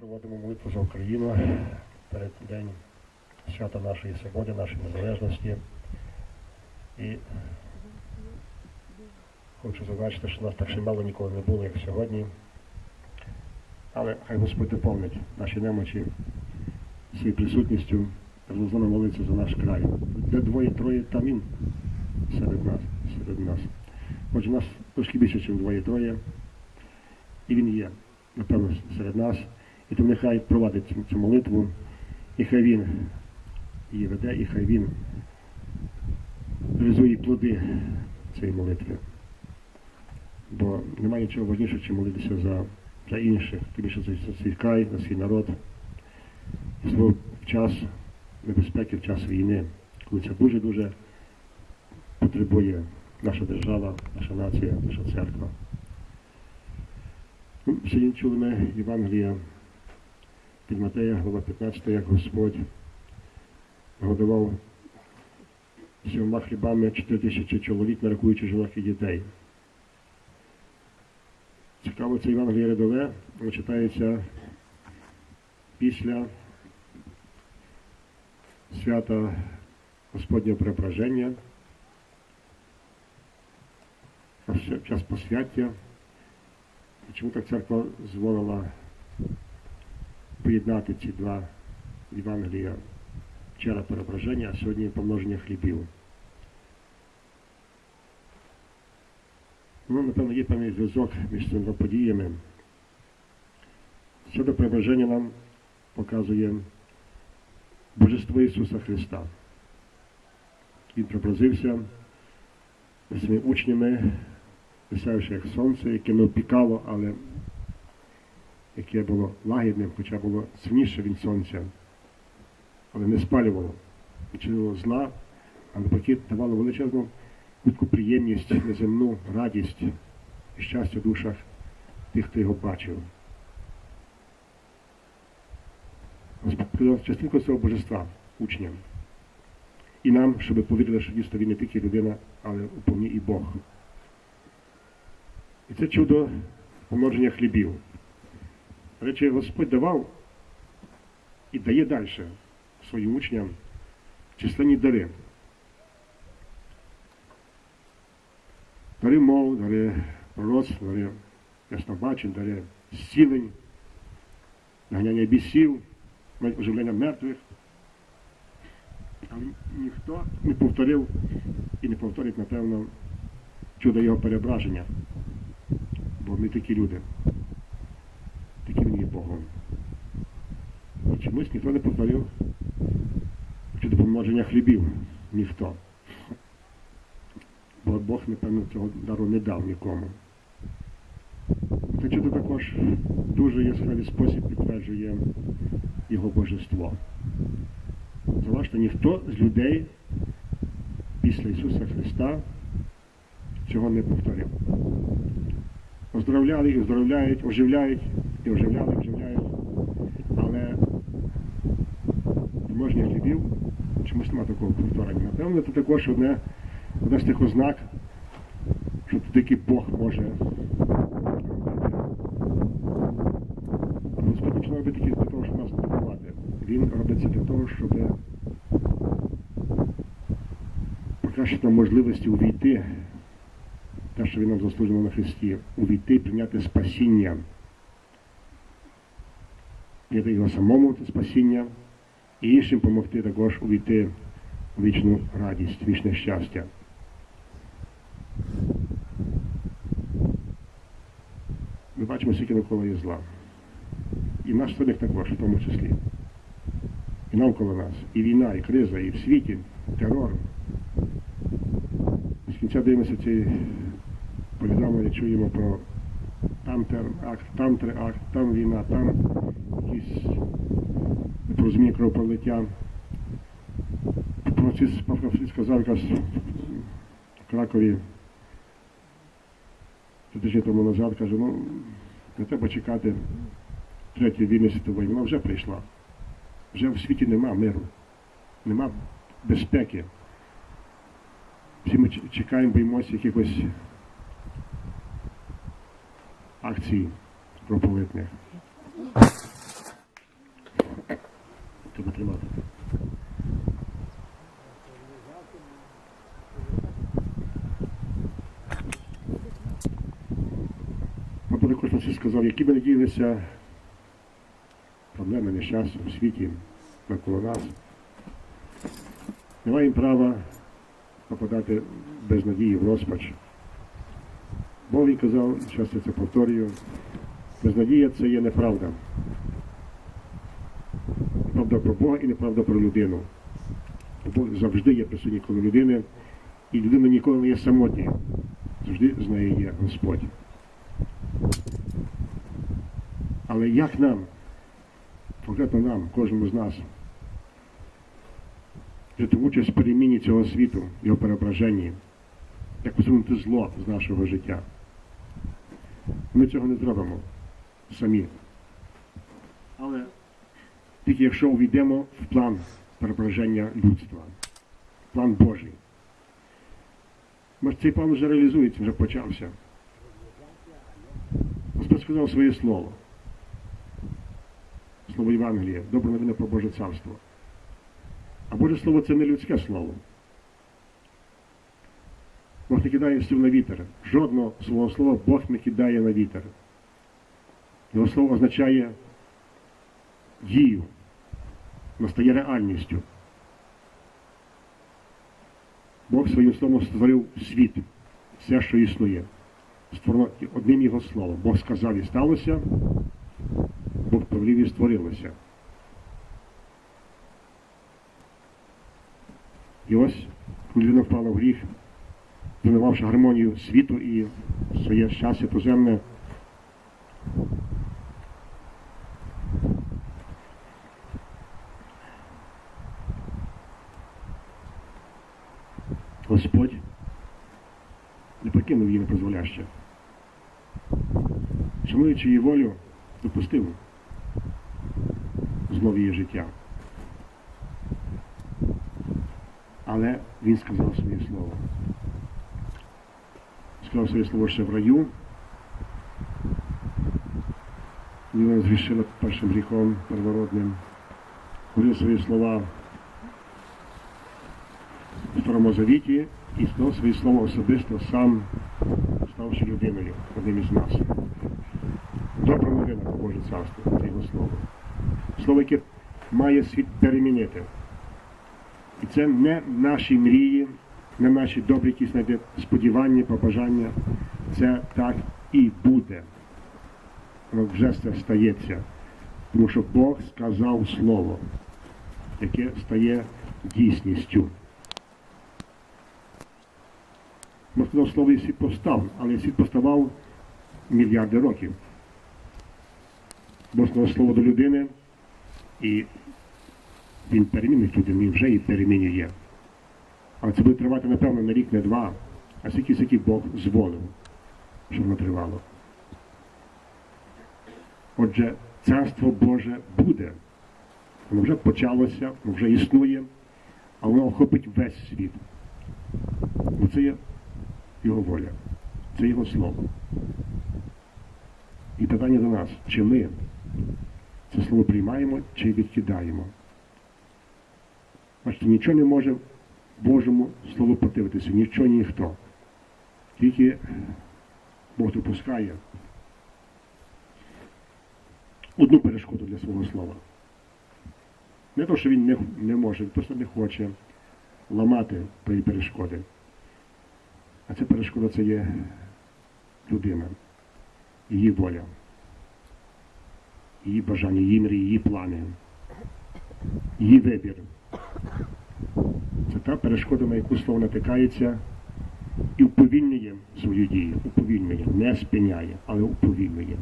проводимо молитву за Україну перед День свята нашої свободи, нашої незалежності. І хочу зазначити, що нас так ще мало ніколи не було, як сьогодні. Але хай Господь доповнить наші немочі своєю присутністю, разом молиться за наш край. Де двоє-троє, там він серед нас, серед нас. Отже, нас трошки більше, ніж двоє-троє. І він є, напевно, серед нас. І тому нехай провадить цю, цю молитву, і хай він її веде, і хай він реалізує плоди цієї молитви. Бо немає нічого важнішого, чим молитися за, за інших, тим більше за, свій край, за свій народ. Особливо в час небезпеки, в час війни, коли це дуже-дуже потребує наша держава, наша нація, наша церква. Ну, Сьогодні чули ми Євангелія від Матея, глава 15, як Господь годував сьома хлібами 4 тисячі чоловік, не рахуючи жінок і дітей. Цікаво, це Євангеліє рядове, читається після свята Господнього преображення, час посвяття. Чому так церква зволила поєднати ці два Євангелія вчора переображення, а сьогодні помноження хлібів? Ну, напевно, є певний зв'язок між цими подіями. Щодо преображення нам показує Божество Ісуса Христа. Він преобразився своїми учнями, висяючи як сонце, яке не опікало, але яке було лагідним, хоча було сильніше від сонця, але не спалювало, не чинило зла, а навпаки давало величезну хутку приємність, неземну радість і щастя в душах тих, хто його бачив. Господь частинку цього божества учням. І нам, щоб повірили, що дійсно він не тільки людина, але уповні і Бог. І це чудо помноження хлібів. Речі, Господь давав і дає далі своїм учням численні дари. Дари мов, дари пророцтв, дари яснобачень, дари зцілень, наганяння бісів, навіть оживлення мертвих. Але ніхто не повторив і не повторить, напевно, чудо його переображення. Бо ми такі люди. Богом. І чомусь ніхто не повторив чудо помноження хлібів. Ніхто. Бо Бог, напевно, цього дару не дав нікому. Це чудо також дуже яскравий спосіб підтверджує його божество. Залежно ніхто з людей після Ісуса Христа цього не повторив. Оздоровляли і оздоровляють, оживляють і оживляли, оживляють. Але можна чомусь немає такого повторення. Напевно, це також одне, одне з тих ознак, що тільки Бог може Господь нічого робить тільки для того, щоб нас здивувати. Він робить це для того, щоб покращити нам можливості увійти, те, що він нам заслужено на Христі, увійти і прийняти спасіння. Прийняти його самому це спасіння і іншим допомогти також увійти в вічну радість, вічне щастя. Ми бачимо, скільки навколо є зла. І наш садик також, в тому числі. І навколо нас. І війна, і криза, і в світі, терор. З кінця дивимося ці повідомлення, чуємо про там акт, там акт, там війна, там якісь непорозуміння кровопролиття. Францис, пан сказав якраз в Кракові тиждень тому назад, каже, ну, не треба чекати третьої війни світової, вона вже прийшла. Вже в світі нема миру, нема безпеки. Всі ми чекаємо, боїмося якихось акцій кровопролитних. Треба тримати. Космосі сказав, які би не діялися проблеми нещастя у світі навколо нас. Немає їм права попадати без надії в розпач. Бог він казав, зараз я це повторюю, безнадія це є неправда. Неправда про Бога і неправда про людину. Бог завжди є присутній коло людини, і людина ніколи не є самотньою. Завжди з нею є Господь. Але як нам, конкретно нам, кожному з нас, взяти участь в переміні цього світу, його переображенні, як усунути зло з нашого життя? Ми цього не зробимо самі. Але тільки якщо увійдемо в план переображення людства, план Божий. Може, цей план вже реалізується, вже почався. Господь сказав своє слово. Слово Євангелія, добра новина про Боже царство. А Боже Слово це не людське слово. Бог не кидає слів на вітер. Жодного свого слова Бог не кидає на вітер. Його слово означає дію, настає реальністю. Бог своїм словом створив світ, все, що існує. Створено одним його словом. Бог сказав і сталося, Бог повелів і створилося. І ось людина впала в гріх, зруйнувавши гармонію світу і своє щастя туземне. Господь не покинув її непозволяще. Шануючи її волю, допустив зло в її життя. Але він сказав своє слово. Слово ще в раю. Вона згрішила першим гріхом первородним. Говорив свої слова в Старому Завіті і сказав свої слова особисто сам, ставши людиною, одним із нас. Добра новина про Боже царство, це його слово. Слово, яке має світ перемінити. І це не наші мрії, не наші добрі якісь знаєте, сподівання, побажання. Це так і буде. Вже це стається. Тому що Бог сказав слово, яке стає дійсністю. Бо сказав слово і світ постав, але світ поставав мільярди років. Бо сказав слово до людини, і він перемінить людину, він вже її перемінює. Але це буде тривати, напевно, на рік, не два, а скільки скільки Бог зволив, щоб воно тривало. Отже, царство Боже буде. Воно вже почалося, воно вже існує, а воно охопить весь світ. Бо це є його воля, це його слово. І питання до нас, чи ми це слово приймаємо, чи відкидаємо. Бачите, нічого не може Божому слову противитися, нічого ніхто. Тільки Бог допускає одну перешкоду для свого слова. Не то, що він не, не може, він просто не хоче ламати тої перешкоди. А ця перешкода це є людина, її воля, її бажання, її мрії, її плани, її вибір. Та перешкода, на яку слово натикається і уповільнює свою дію, уповільнює, не спиняє, але уповільнює.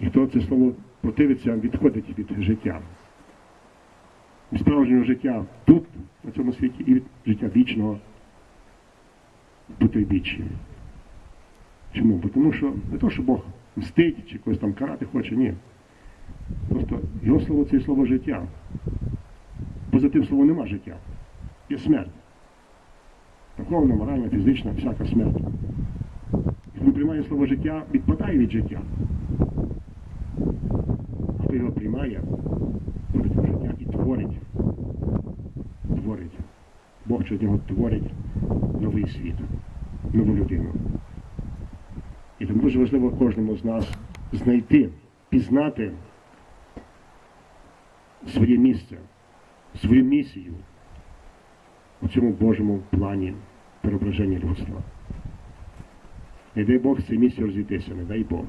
І хто це слово противиться, відходить від життя. Від справжнього життя тут, на цьому світі, і від життя вічного потойбіччя. Чому? Бо Тому що не то, що Бог мстить чи когось там карати хоче, ні. Просто його слово це є слово життя поза тим словом нема життя. Є смерть. Духовна, моральна, фізична, всяка смерть. Хто не приймає слово життя, відпадає від життя. А хто його приймає, входить життя і творить. Творить. Бог через нього творить новий світ, нову людину. І тому дуже важливо кожному з нас знайти, пізнати своє місце свою місію у цьому Божому плані переображення людства. Не дай Бог цій місії розійтися, не дай Бог.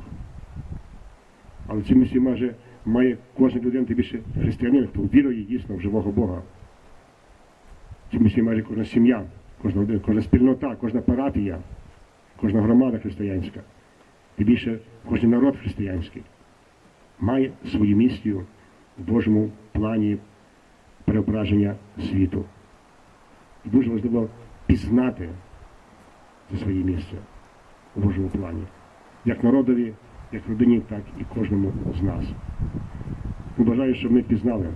Але цю місію має, має кожна людина, тим більше християнин, хто вірує дійсно в живого Бога. Цю місію має кожна сім'я, кожна людина, кожна спільнота, кожна парафія, кожна громада християнська, тим більше кожен народ християнський має свою місію в Божому плані переображення світу. І дуже важливо пізнати це своє місце у Божому плані. Як народові, як родині, так і кожному з нас. Бажаю, щоб ми пізнали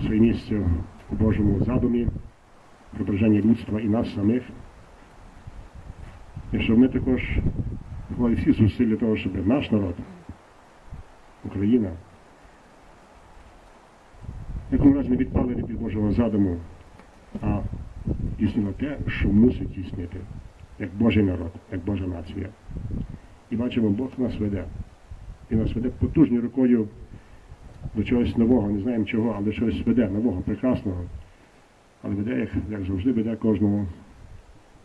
своє місце у Божому задумі, преображення людства і нас самих. І щоб ми також вклали всі зусилля того, щоб наш народ, Україна, в якому разі не відпали від Божого задуму, а здійснила те, що мусить здійснити, як Божий народ, як Божа нація. І бачимо, Бог нас веде. І нас веде потужною рукою до чогось нового, не знаємо чого, але до чогось веде, нового, прекрасного. Але веде, як, як завжди, веде кожного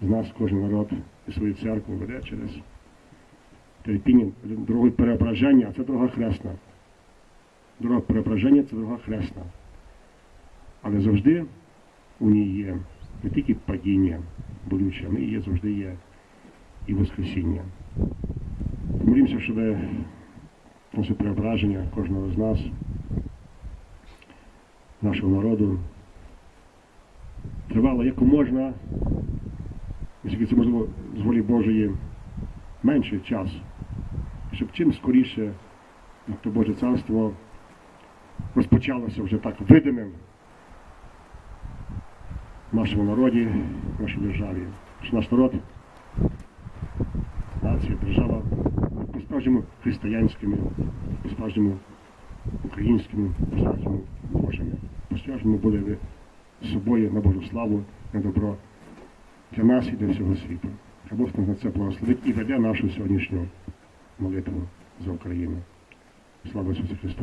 з нас, кожен народ і свою церкву веде через терпіння, дорогою переображення, а це дорога хресна. Дорога переображення це дорога хресна. Але завжди у ній є не тільки падіння болюче, але є завжди є і Воскресіння. Молімося, щоб наше преображення кожного з нас, нашого народу, тривало як можна, наскільки це можливо з волі Божої, менший час, щоб чим скоріше як то Боже царство розпочалося вже так видимим нашому народі, нашій державі. Що наш народ, нація, держава по-справжньому християнськими, по-справжньому українськими, по-справжньому Божими. По-справжньому були ви собою на Божу славу, на добро для нас і для всього світу. Хай Бог нас на це благословить і веде нашу сьогоднішню молитву за Україну. Слава Ісусу Христу!